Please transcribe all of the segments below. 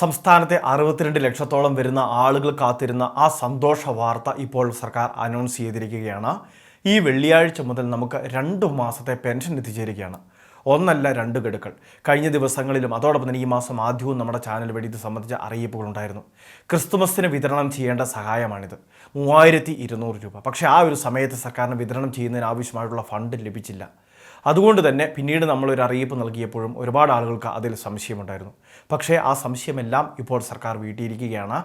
സംസ്ഥാനത്തെ അറുപത്തിരണ്ട് ലക്ഷത്തോളം വരുന്ന ആളുകൾ കാത്തിരുന്ന ആ സന്തോഷ വാർത്ത ഇപ്പോൾ സർക്കാർ അനൗൺസ് ചെയ്തിരിക്കുകയാണ്. ഈ വെള്ളിയാഴ്ച മുതൽ നമുക്ക് രണ്ട് മാസത്തെ പെൻഷൻ എത്തിച്ചേരുകയാണ്. ഒന്നല്ല രണ്ട് ഗഡുക്കൾ. കഴിഞ്ഞ ദിവസങ്ങളിലും അതോടൊപ്പം തന്നെ ഈ മാസം ആദ്യവും നമ്മുടെ ചാനൽ വഴി ഇത് സംബന്ധിച്ച അറിയിപ്പുകൾ ഉണ്ടായിരുന്നു ക്രിസ്തുമസിന് വിതരണം ചെയ്യേണ്ട സഹായമാണിത്. മൂവായിരത്തി ഇരുന്നൂറ് രൂപ. പക്ഷേ ആ ഒരു സമയത്ത് സർക്കാരിന് വിതരണം ചെയ്യുന്നതിന് ആവശ്യമായിട്ടുള്ള ഫണ്ട് ലഭിച്ചില്ല. അതുകൊണ്ട് തന്നെ പിന്നീട് നമ്മൾ ഒരു അറിയിപ്പ് നൽകിയപ്പോഴും ഒരുപാട് ആളുകൾക്ക് അതിൽ സംശയമുണ്ടായിരുന്നു. പക്ഷേ ആ സംശയമെല്ലാം ഇപ്പോൾ സർക്കാർ വീട്ടിയിരിക്കുകയാണ്.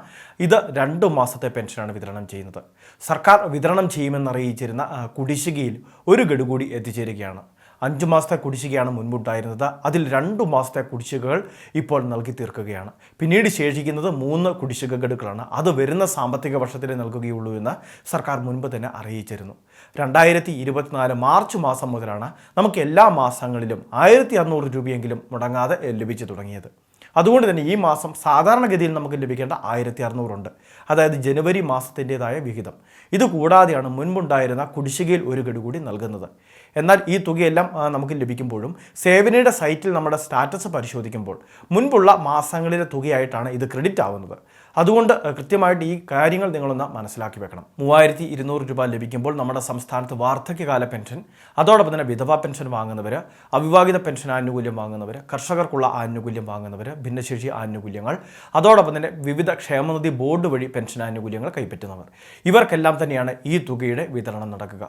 ഇത് രണ്ട് മാസത്തെ പെൻഷനാണ് വിതരണം ചെയ്യുന്നത്. സർക്കാർ വിതരണം ചെയ്യുമെന്നറിയിച്ചിരുന്ന കുടിശ്ശികയിൽ ഒരു ഗഡു കൂടി എത്തിച്ചേരുകയാണ്. അഞ്ച് മാസത്തെ കുടിശ്ശികയാണ് മുൻപുണ്ടായിരുന്നത്. അതിൽ രണ്ട് മാസത്തെ കുടിശ്ശികകൾ ഇപ്പോൾ നൽകി തീർക്കുകയാണ്. പിന്നീട് ശേഷിക്കുന്നത് മൂന്ന് കുടിശ്ശിക ഗഡുക്കളാണ് അത് വരുന്ന സാമ്പത്തിക വർഷത്തിലേ നൽകുകയുള്ളൂ എന്ന് സർക്കാർ മുൻപ് തന്നെ അറിയിച്ചിരുന്നു. രണ്ടായിരത്തി ഇരുപത്തിനാല് മാർച്ച് മാസം മുതലാണ് നമുക്ക് എല്ലാ മാസങ്ങളിലും ആയിരത്തി അറുന്നൂറ് രൂപയെങ്കിലും മുടങ്ങാതെ ലഭിച്ചു തുടങ്ങിയത്. അതുകൊണ്ട് തന്നെ ഈ മാസം സാധാരണഗതിയിൽ നമുക്ക് ലഭിക്കേണ്ട ആയിരത്തി അറുന്നൂറുണ്ട് അതായത് ജനുവരി മാസത്തിന്റെതായ വിഹിതം. ഇത് കൂടാതെയാണ് മുൻപുണ്ടായിരുന്ന കുടിശ്ശികയിൽ ഒരു ഗഡു കൂടി നൽകുന്നത്. എന്നാൽ ഈ തുകയെല്ലാം നമുക്ക് ലഭിക്കുമ്പോഴും സേവനയുടെ സൈറ്റിൽ നമ്മുടെ സ്റ്റാറ്റസ് പരിശോധിക്കുമ്പോൾ മുൻപുള്ള മാസങ്ങളിലെ തുകയായിട്ടാണ് ഇത് ക്രെഡിറ്റ് ആവുന്നത്. അതുകൊണ്ട് കൃത്യമായിട്ട് ഈ കാര്യങ്ങൾ നിങ്ങളൊന്ന് മനസ്സിലാക്കി വെക്കണം. മൂവായിരത്തി ഇരുന്നൂറ് രൂപ ലഭിക്കുമ്പോൾ നമ്മുടെ സംസ്ഥാനത്ത് വാർദ്ധക്യകാല പെൻഷൻ അതോടൊപ്പം തന്നെ വിധവാ പെൻഷൻ വാങ്ങുന്നവർ അവിവാഹിത പെൻഷൻ ആനുകൂല്യം വാങ്ങുന്നവർ കർഷകർക്കുള്ള ആനുകൂല്യം വാങ്ങുന്നവർ ഭിന്നശേഷി ആനുകൂല്യങ്ങൾ അതോടൊപ്പം തന്നെ വിവിധ ക്ഷേമനിധി ബോർഡ് വഴി പെൻഷൻ ആനുകൂല്യങ്ങൾ കൈപ്പറ്റുന്നവർ. ഇവർക്കെല്ലാം തന്നെയാണ് ഈ തുകയുടെ വിതരണം നടക്കുക.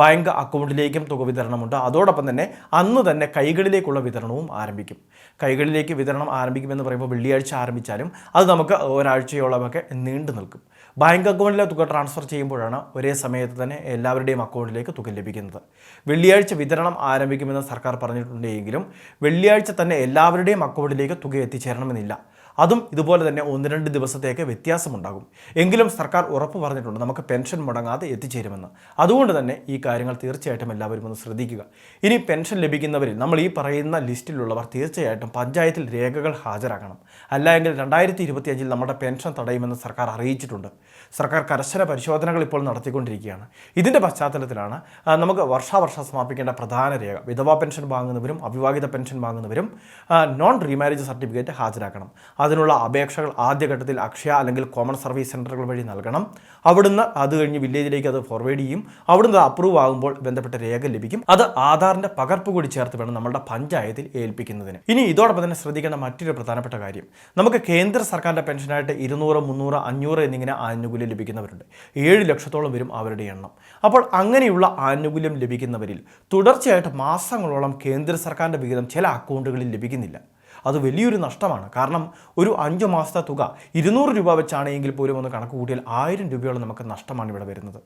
ബാങ്ക് അക്കൗണ്ടിലേക്കും തുക വിതരണമുണ്ട്. അതോടൊപ്പം തന്നെ അന്ന് തന്നെ കൈകളിലേക്കുള്ള വിതരണവും ആരംഭിക്കും. കൈകളിലേക്ക് വിതരണം ആരംഭിക്കുമെന്ന് പറയുമ്പോൾ വെള്ളിയാഴ്ച ആരംഭിച്ചാലും അത് നമുക്ക് ഒരാഴ്ചയോളമൊക്കെ നീണ്ടു നിൽക്കും. ബാങ്ക് അക്കൗണ്ടിലെ തുക ട്രാൻസ്ഫർ ചെയ്യുമ്പോഴാണ് ഒരേ സമയത്ത് തന്നെ എല്ലാവരുടെയും അക്കൗണ്ടിലേക്ക് തുക ലഭിക്കുന്നത്. വെള്ളിയാഴ്ച വിതരണം ആരംഭിക്കുമെന്ന് സർക്കാർ പറഞ്ഞിട്ടുണ്ടെങ്കിലും വെള്ളിയാഴ്ച തന്നെ എല്ലാവരുടെയും അക്കൗണ്ടിലേക്ക് തുക എത്തിച്ചേരണമെന്നില്ല. അതും ഇതുപോലെ തന്നെ ഒന്ന് രണ്ട് ദിവസത്തേക്ക് വ്യത്യാസമുണ്ടാകും. എങ്കിലും സർക്കാർ ഉറപ്പ് പറഞ്ഞിട്ടുണ്ട് നമുക്ക് പെൻഷൻ മുടങ്ങാതെ എത്തിച്ചേരുമെന്ന്. അതുകൊണ്ട് തന്നെ ഈ കാര്യങ്ങൾ തീർച്ചയായിട്ടും എല്ലാവരും ഒന്ന് ശ്രദ്ധിക്കുക. ഇനി പെൻഷൻ ലഭിക്കുന്നവരിൽ നമ്മൾ ഈ പറയുന്ന ലിസ്റ്റിലുള്ളവർ തീർച്ചയായിട്ടും പഞ്ചായത്തിൽ രേഖകൾ ഹാജരാക്കണം. അല്ലെങ്കിൽ രണ്ടായിരത്തി ഇരുപത്തിയഞ്ചിൽ നമ്മുടെ പെൻഷൻ തടയുമെന്ന് സർക്കാർ അറിയിച്ചിട്ടുണ്ട്. സർക്കാർ കർശന പരിശോധനകൾ ഇപ്പോൾ നടത്തിക്കൊണ്ടിരിക്കുകയാണ്. ഇതിന്റെ പശ്ചാത്തലത്തിലാണ് നമുക്ക് വർഷാവർഷം സമർപ്പിക്കേണ്ട പ്രധാന രേഖ. വിധവാ പെൻഷൻ വാങ്ങുന്നവരും അവിവാഹിത പെൻഷൻ വാങ്ങുന്നവരും നോൺ റീമാരേജ് സർട്ടിഫിക്കറ്റ് ഹാജരാക്കണം. അതിനുള്ള അപേക്ഷകൾ ആദ്യഘട്ടത്തിൽ അക്ഷയ അല്ലെങ്കിൽ കോമൺ സർവീസ് സെന്ററുകൾ വഴി നൽകണം. അവിടുന്ന് അത് കഴിഞ്ഞ് വില്ലേജിലേക്ക് അത് ഫോർവേഡ് ചെയ്യും. അവിടുന്ന് അപ്രൂവ് ആകുമ്പോൾ ബന്ധപ്പെട്ട രേഖ ലഭിക്കും. അത് ആധാറിന്റെ പകർപ്പ് കൂടി ചേർത്ത് വേണം നമ്മുടെ പഞ്ചായത്തിൽ ഏൽപ്പിക്കുന്നതിന്. ഇനി ഇതോടൊപ്പം തന്നെ ശ്രദ്ധിക്കേണ്ട മറ്റൊരു പ്രധാനപ്പെട്ട കാര്യം. നമുക്ക് കേന്ദ്ര സർക്കാരിന്റെ പെൻഷനായിട്ട് ഇരുന്നൂറ് മുന്നൂറ് അഞ്ഞൂറ് എന്നിങ്ങനെ ആനുകൂല്യം ലഭിക്കുന്നവരുണ്ട്. ഏഴ് ലക്ഷത്തോളം വരും അവരുടെ എണ്ണം. അപ്പോൾ അങ്ങനെയുള്ള ആനുകൂല്യം ലഭിക്കുന്നവരിൽ തുടർച്ചയായിട്ട് മാസങ്ങളോളം കേന്ദ്ര സർക്കാരിന്റെ വിഹിതം ചില അക്കൗണ്ടുകളിൽ ലഭിക്കുന്നില്ല. അത് വലിയൊരു നഷ്ടമാണ്. കാരണം ഒരു അഞ്ച് മാസത്തെ തുക ഇരുന്നൂറ് രൂപ വെച്ചാണ് എങ്കിൽ പോലും ഒന്ന് കണക്ക് കൂട്ടിയാൽ ആയിരം രൂപയോളം നമുക്ക് നഷ്ടമാണ് ഇവിടെ വരുന്നത്.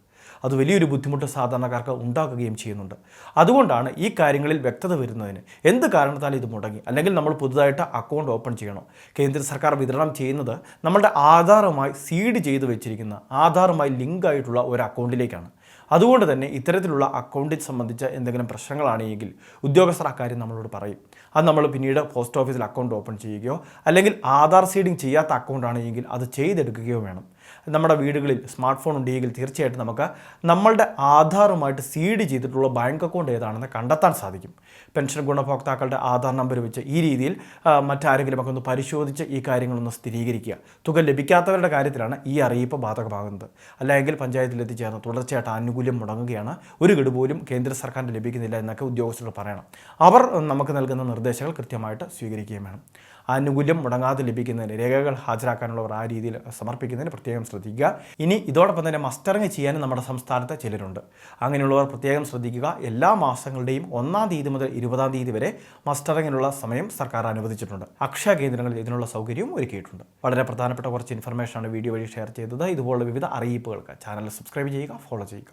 അത് വലിയൊരു ബുദ്ധിമുട്ട് സാധാരണക്കാർക്ക് ഉണ്ടാക്കുകയും ചെയ്യുന്നുണ്ട്. അതുകൊണ്ടാണ് ഈ കാര്യങ്ങളിൽ വ്യക്തത വരുന്നതിന് എന്ത് കാരണത്താൽ ഇത് മുടങ്ങി? അല്ലെങ്കിൽ നമ്മൾ പുതുതായിട്ട് അക്കൗണ്ട് ഓപ്പൺ ചെയ്യണം? കേന്ദ്ര സർക്കാർ വിതരണം ചെയ്യുന്നത് നമ്മളുടെ ആധാറുമായി സീഡ് ചെയ്ത് വെച്ചിരിക്കുന്ന ആധാറുമായി ലിങ്ക് ആയിട്ടുള്ള ഒരു അക്കൗണ്ടിലേക്കാണ്. അതുകൊണ്ട് തന്നെ ഇത്തരത്തിലുള്ള അക്കൗണ്ടിൽ സംബന്ധിച്ച എന്തെങ്കിലും പ്രശ്നങ്ങളാണെങ്കിൽ ഉദ്യോഗസ്ഥർ അക്കാര്യം നമ്മളോട് പറയും. അത് നമ്മൾ പിന്നീട് പോസ്റ്റ് ഓഫീസിൽ അക്കൗണ്ട് ഓപ്പൺ ചെയ്യുകയോ അല്ലെങ്കിൽ ആധാർ സീഡിങ് ചെയ്യാത്ത അക്കൗണ്ട് ആണെങ്കിൽ അത് ചെയ്തെടുക്കുകയോ വേണം. നമ്മുടെ വീടുകളിൽ സ്മാർട്ട് ഫോൺ ഉണ്ടെങ്കിൽ തീർച്ചയായിട്ടും നമുക്ക് നമ്മളുടെ ആധാറുമായിട്ട് സീഡ് ചെയ്തിട്ടുള്ള ബാങ്ക് അക്കൗണ്ട് ഏതാണെന്ന് കണ്ടെത്താൻ സാധിക്കും. പെൻഷൻ ഗുണഭോക്താക്കളുടെ ആധാർ നമ്പർ വെച്ച് ഈ രീതിയിൽ ആ, മറ്റാരെങ്കിലും ഒക്കെ ഒന്ന് പരിശോധിച്ച് ഈ കാര്യങ്ങളൊന്ന് സ്ഥിരീകരിക്കുക. തുക ലഭിക്കാത്തവരുടെ കാര്യത്തിലാണ് ഈ അറിയിപ്പ് ബാധകമാകുന്നത്. അല്ലെങ്കിൽ പഞ്ചായത്തിൽ എത്തിച്ചേർന്ന് തുടർച്ചയായിട്ട് ആനുകൂല്യം മുടങ്ങുകയാണ്. ഒരു ഗഡു പോലും കേന്ദ്ര സർക്കാരിന് ലഭിക്കുന്നില്ല എന്നൊക്കെ ഉദ്യോഗസ്ഥർ പറയണം. അവർ നമുക്ക് നൽകുന്ന നിർദ്ദേശങ്ങൾ കൃത്യമായിട്ട് സ്വീകരിക്കുകയും വേണം. ആനുകൂല്യം മുടങ്ങാതെ ലഭിക്കുന്നതിന് രേഖകൾ ഹാജരാക്കാനുള്ളവർ ആ രീതിയിൽ സമർപ്പിക്കുന്നതിന് പ്രത്യേകം ശ്രദ്ധിക്കുക. ഇനി ഇതോടൊപ്പം തന്നെ മസ്റ്ററിങ് ചെയ്യാനും നമ്മുടെ സംസ്ഥാനത്ത് ചിലരുണ്ട്. അങ്ങനെയുള്ളവർ പ്രത്യേകം ശ്രദ്ധിക്കുക. എല്ലാ മാസങ്ങളുടെയും ഒന്നാം തീയതി മുതൽ ഇരുപതാം തീയതി വരെ മസ്റ്ററിങ്ങിനുള്ള സമയം സർക്കാർ അനുവദിച്ചിട്ടുണ്ട്. അക്ഷയ കേന്ദ്രങ്ങളിൽ ഇതിനുള്ള സൗകര്യവും ഒരുക്കിയിട്ടുണ്ട്. വളരെ പ്രധാനപ്പെട്ട കുറച്ച് ഇൻഫർമേഷനാണ് വീഡിയോ വഴി ഷെയർ ചെയ്തത്. ഇതുപോലുള്ള വിവിധ അറിയിപ്പുകൾക്ക് ചാനൽ സബ്സ്ക്രൈബ് ചെയ്യുക ഫോളോ ചെയ്യുക.